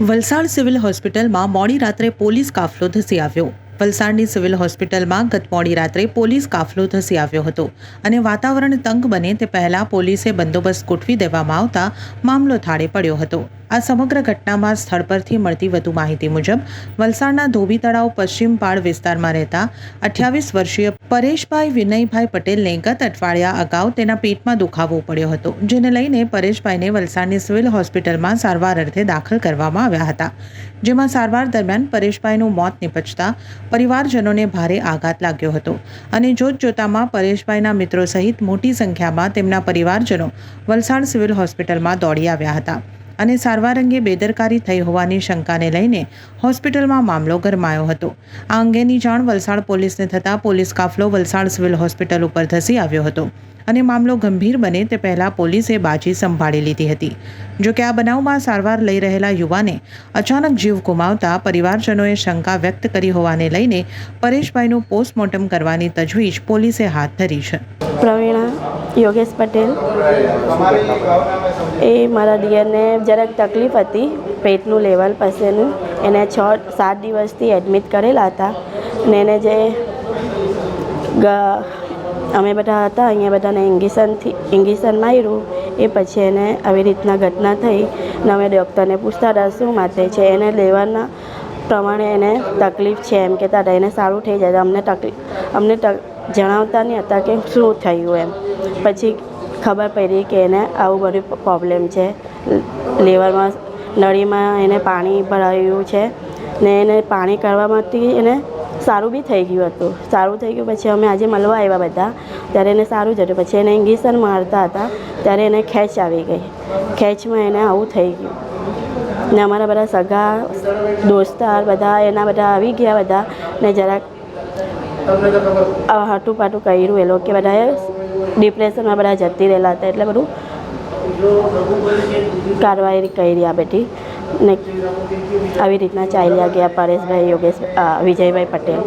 Valsad civil હોસ્પિટલમાં મોડી રાત્રે પોલીસ કાફલો ધસી આવ્યો. વલસાડની સિવિલ હોસ્પિટલમાં ગત મોડી રાત્રે પોલીસ કાફલો ધસી આવ્યો હતો અને વાતાવરણ તંગ બને તે પહેલા પોલીસે બંદોબસ્ત ગોઠવી દેવામાં આવતા મામલો થાળે પડ્યો હતો. આ સમગ્ર ઘટનામાં સ્થળ પરથી મળતી વધુ માહિતી મુજબ, વલસાડના ધોબી તળાવ પશ્ચિમ પાળ વિસ્તારમાં રહેતા અઠ્યાવીસ વર્ષીય પરેશભાઈ વિનયભાઈ પટેલને ગત અઠવાડિયા અગાઉ તેના પેટમાં દુખાવો પડ્યો હતો, જેને લઈને પરેશભાઈને વલસાડની સિવિલ હોસ્પિટલમાં સારવાર અર્થે દાખલ કરવામાં આવ્યા હતા. જેમાં સારવાર દરમિયાન પરેશભાઈનું મોત નિપજતા પરિવારજનોને ભારે આઘાત લાગ્યો હતો અને જોતજોતામાં પરેશભાઈના મિત્રો સહિત મોટી સંખ્યામાં તેમના પરિવારજનો વલસાડ સિવિલ હોસ્પિટલમાં દોડી આવ્યા હતા. અને સારવાર અંગે બેદરકારી થઈ હોવાની શંકાને લઈને હોસ્પિટલમાં મામલો ગરમાયો હતો. આ અંગેની જાણ વલસાડ પોલીસને થતાં પોલીસ કાફલો વલસાડ સિવિલ હોસ્પિટલ ઉપર ધસી આવ્યો હતો અને મામલો ગંભીર બને તે પહેલાં પોલીસે બાજી સંભાળી લીધી હતી. જોકે આ બનાવમાં સારવાર લઈ રહેલા યુવાને અચાનક જીવ ગુમાવતા પરિવારજનોએ શંકા વ્યક્ત કરી હોવાને લઈને પરેશભાઈનું પોસ્ટમોર્ટમ કરવાની તજવીજ પોલીસે હાથ ધરી છે. યોગેશ પટેલ. એ મારા દિયરને જરાક તકલીફ હતી પેટનું લેવલ પાસેનું. એને છ, સાત દિવસથી એડમિટ કરેલા હતા. ને એને જે અમે બધા હતા, અહીંયા બધાને ઇન્ગેશનથી ઇન્ગેશન માર્યું. એ પછી એને આવી રીતના ઘટના થઈ. ને અમે ડૉક્ટરને પૂછતા હતા શું માટે છે એને લેવાના પ્રમાણે એને તકલીફ છે. એમ કહેતા હતા, એને સારું થઈ જાય અમને તકલીફ અમને તક જણાવતા નહીં હતા કે શું થયું એમ. પછી ખબર પડી કે એને આવું બધું પ્રોબ્લેમ છે. લેવરમાં નળીમાં એને પાણી ભરાયું છે ને એને પાણી કરવામાંથી એને સારું બી થઈ ગયું હતું. સારું થઈ ગયું પછી અમે આજે મળવા આવ્યા બધા. ત્યારે એને સારું જ હતું. પછી એને ઇન્જેક્શન મારતા હતા. ત્યારે એને ખેંચ આવી ગઈ. ખેંચમાં એને આવું થઈ ગયું. ને અમારા બધા સગા, દોસ્તાર બધા એના બધા આવી ગયા બધા ને જરાક હાટું પાટું કર્યું, એ લોકો બધાએ ડિપ્રેશનમાં બધા જતી રહેલા હતા, એટલે બધું કાર્યવાહી કરી આ બધી ને આવી રીતના ચાલ્યા ગયા પરેશભાઈ યોગેશ વિજયભાઈ પટેલ.